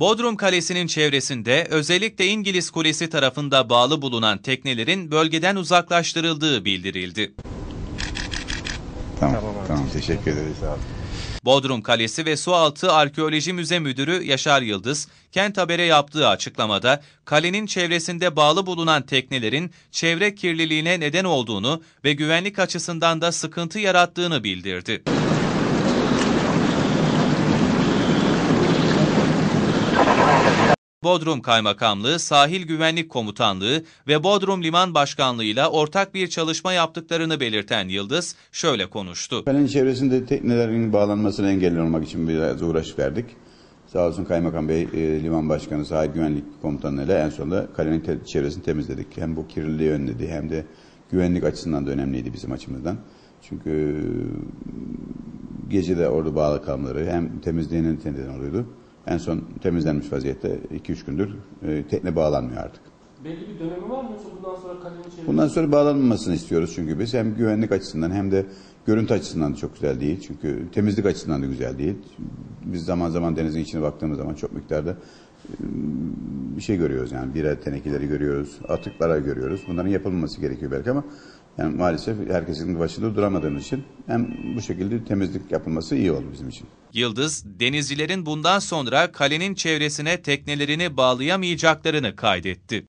Bodrum Kalesi'nin çevresinde özellikle İngiliz Kulesi tarafında bağlı bulunan teknelerin bölgeden uzaklaştırıldığı bildirildi. Tamam, tamam, teşekkür ederiz. Bodrum Kalesi ve Sualtı Arkeoloji Müze Müdürü Yaşar Yıldız, Kent Haber'e yaptığı açıklamada kalenin çevresinde bağlı bulunan teknelerin çevre kirliliğine neden olduğunu ve güvenlik açısından da sıkıntı yarattığını bildirdi. Bodrum Kaymakamlığı, Sahil Güvenlik Komutanlığı ve Bodrum Liman Başkanlığı ile ortak bir çalışma yaptıklarını belirten Yıldız şöyle konuştu. Kalenin çevresinde teknelerin bağlanmasına engel olmak için biraz uğraş verdik. Sağ olsun Kaymakam Bey, e, Liman Başkanı, Sahil Güvenlik Komutanı ile en sonunda kalenin te- çevresini temizledik. Hem bu kirliliği önledi hem de güvenlik açısından da önemliydi bizim açımızdan. Çünkü e, gece de orada bağlı kalmaları hem temizliğinin neden oluyordu. En son temizlenmiş vaziyette 2-3 gündür e, tekne bağlanmıyor artık. Belli bir dönemi var mı yoksa bundan sonra kalenin çevresinde? Bundan sonra bağlanmamasını istiyoruz çünkü biz hem güvenlik açısından hem de görüntü açısından da çok güzel değil. Çünkü temizlik açısından da güzel değil. Biz zaman zaman denizin içine baktığımız zaman çok miktarda e, bir şey görüyoruz yani birer tenekeleri görüyoruz, atıklara görüyoruz. Bunların yapılmaması gerekiyor belki ama yani maalesef herkesin başında duramadığımız için hem bu şekilde temizlik yapılması iyi oldu bizim için. Yıldız, denizcilerin bundan sonra kalenin çevresine teknelerini bağlayamayacaklarını kaydetti.